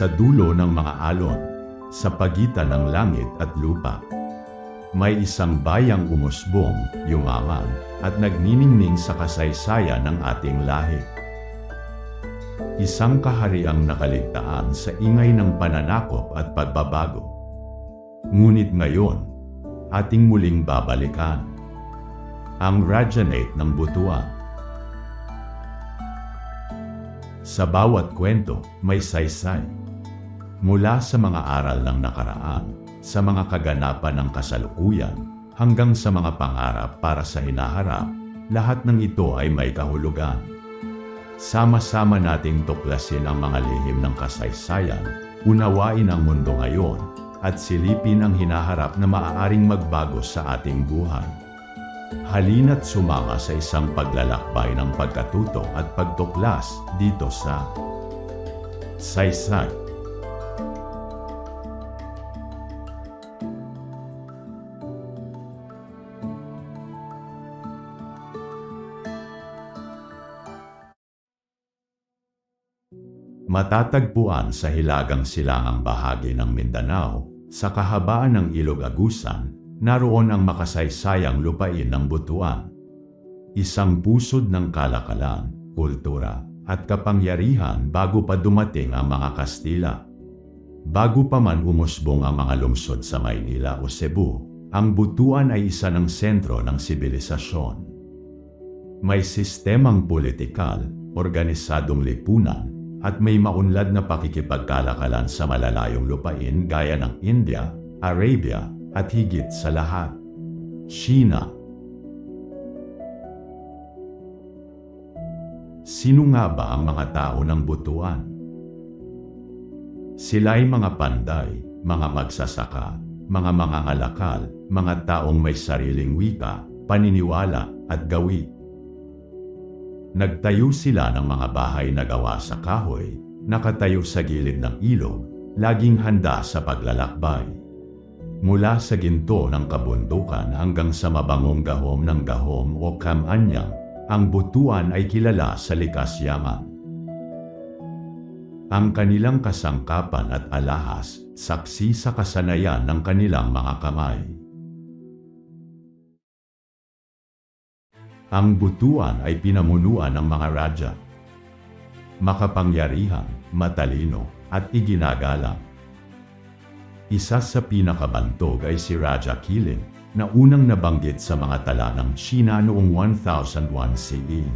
sa dulo ng mga alon, sa pagitan ng langit at lupa. May isang bayang umusbong, yumaman, at nagniningning sa kasaysayan ng ating lahi. Isang kahariang nakaligtaan sa ingay ng pananakop at pagbabago. Ngunit ngayon, ating muling babalikan ang Rajanate ng butuan. Sa bawat kwento, may saysay. Mula sa mga aral ng nakaraan, sa mga kaganapan ng kasalukuyan, hanggang sa mga pangarap para sa hinaharap, lahat ng ito ay may kahulugan. Sama-sama nating tuklasin ang mga lihim ng kasaysayan, unawain ang mundo ngayon, at silipin ang hinaharap na maaaring magbago sa ating buhay. Halina't sumama sa isang paglalakbay ng pagkatuto at pagtuklas dito sa Saysay. Matatagpuan sa hilagang silangang bahagi ng Mindanao, sa kahabaan ng Ilog Agusan, naroon ang makasaysayang lupain ng Butuan. Isang pusod ng kalakalan, kultura, at kapangyarihan bago pa dumating ang mga Kastila. Bago pa man umusbong ang mga lungsod sa Maynila o Cebu, ang Butuan ay isa ng sentro ng sibilisasyon. May sistemang politikal, organisadong lipunan, at may maunlad na pakikipagkalakalan sa malalayong lupain gaya ng India, Arabia, at higit sa lahat, China. Sino nga ba ang mga tao ng butuan? Sila'y mga panday, mga magsasaka, mga mangangalakal, mga taong may sariling wika, paniniwala at gawi. Nagtayo sila ng mga bahay na gawa sa kahoy, nakatayo sa gilid ng ilog, laging handa sa paglalakbay. Mula sa ginto ng kabundukan hanggang sa mabangong gahom ng gahom o kamanyang, ang butuan ay kilala sa likas yaman. Ang kanilang kasangkapan at alahas, saksi sa kasanayan ng kanilang mga kamay. Ang butuan ay pinamunuan ng mga raja. Makapangyarihan, matalino, at iginagalang. Isa sa pinakabantog ay si Raja Kilin na unang nabanggit sa mga tala ng China noong 1001 CE.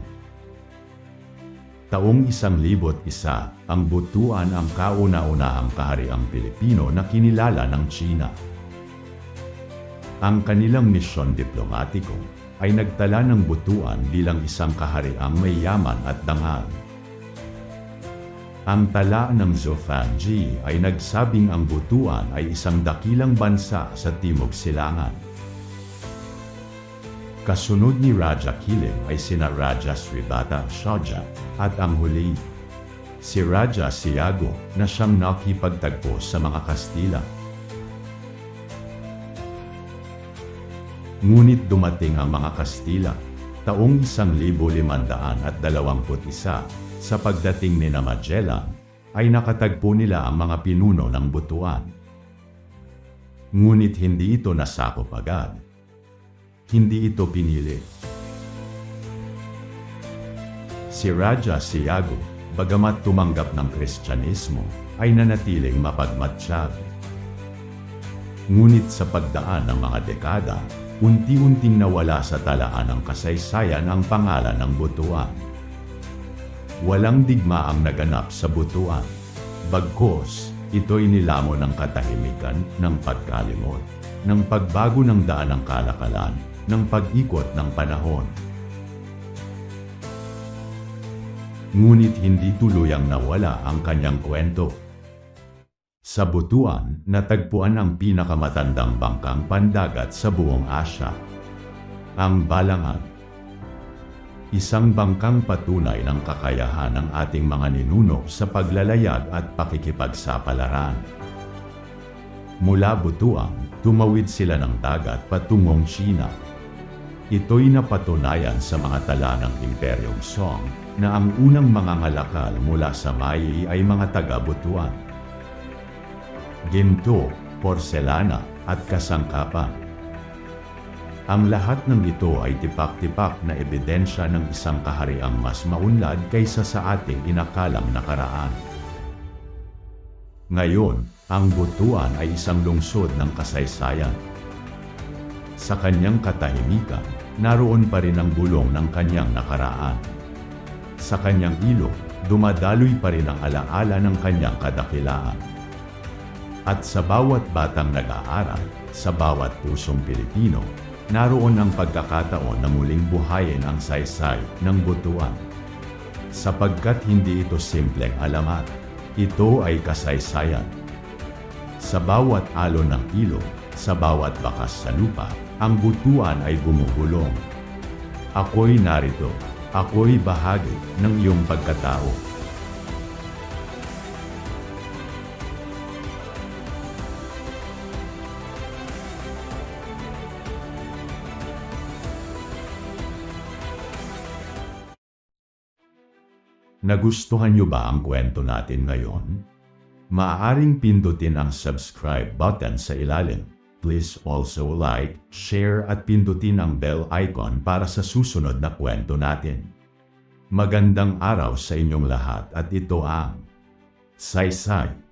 Taong isang libot isa, ang butuan ang kauna-unahang kahariang Pilipino na kinilala ng China. Ang kanilang misyon diplomatiko ay nagtala ng butuan bilang isang kahariang may yaman at dangal. Ang tala ng Zofangji ay nagsabing ang butuan ay isang dakilang bansa sa Timog Silangan. Kasunod ni Raja Kilim ay sina Raja Sribata Shaja at ang huli, si Raja Siago na siyang nakipagtagpo sa mga Kastila. Ngunit dumating ang mga Kastila, taong 1521 sa pagdating ni Magellan, ay nakatagpo nila ang mga pinuno ng butuan. Ngunit hindi ito nasakop agad. Hindi ito pinili. Si Raja Siago, bagamat tumanggap ng Kristyanismo, ay nanatiling mapagmatsyag. Ngunit sa pagdaan ng mga dekada, unti-unting nawala sa talaan ng kasaysayan ang pangalan ng butuan. Walang digma ang naganap sa butuan. Bagkos, ito'y nilamon ng katahimikan, ng pagkalimot, ng pagbago ng daan ng kalakalan, ng pag-ikot ng panahon. Ngunit hindi tuluyang nawala ang kanyang kwento. Sa butuan, natagpuan ang pinakamatandang bangkang pandagat sa buong Asya. Ang Balangan. Isang bangkang patunay ng kakayahan ng ating mga ninuno sa paglalayag at pakikipagsapalaran. Mula butuan, tumawid sila ng dagat patungong China. Ito'y napatunayan sa mga tala ng Imperyong Song na ang unang mga ngalakal mula sa Mai ay mga taga-butuan. Ginto, porselana, at kasangkapan. Ang lahat ng ito ay tipak-tipak na ebidensya ng isang kahariang mas maunlad kaysa sa ating inakalang nakaraan. Ngayon, ang butuan ay isang lungsod ng kasaysayan. Sa kanyang katahimikan, naroon pa rin ang bulong ng kanyang nakaraan. Sa kanyang ilog, dumadaloy pa rin ang alaala ng kanyang kadakilaan. At sa bawat batang nag-aaral, sa bawat pusong Pilipino, naroon ang pagkakataon na muling buhayin ang saysay ng butuan. Sapagkat hindi ito simpleng alamat, ito ay kasaysayan. Sa bawat alon ng ilog, sa bawat bakas sa lupa, ang butuan ay bumubulong. Ako'y narito, ako'y bahagi ng iyong pagkatao. Nagustuhan niyo ba ang kwento natin ngayon? Maaaring pindutin ang subscribe button sa ilalim. Please also like, share at pindutin ang bell icon para sa susunod na kwento natin. Magandang araw sa inyong lahat at ito ang Saysay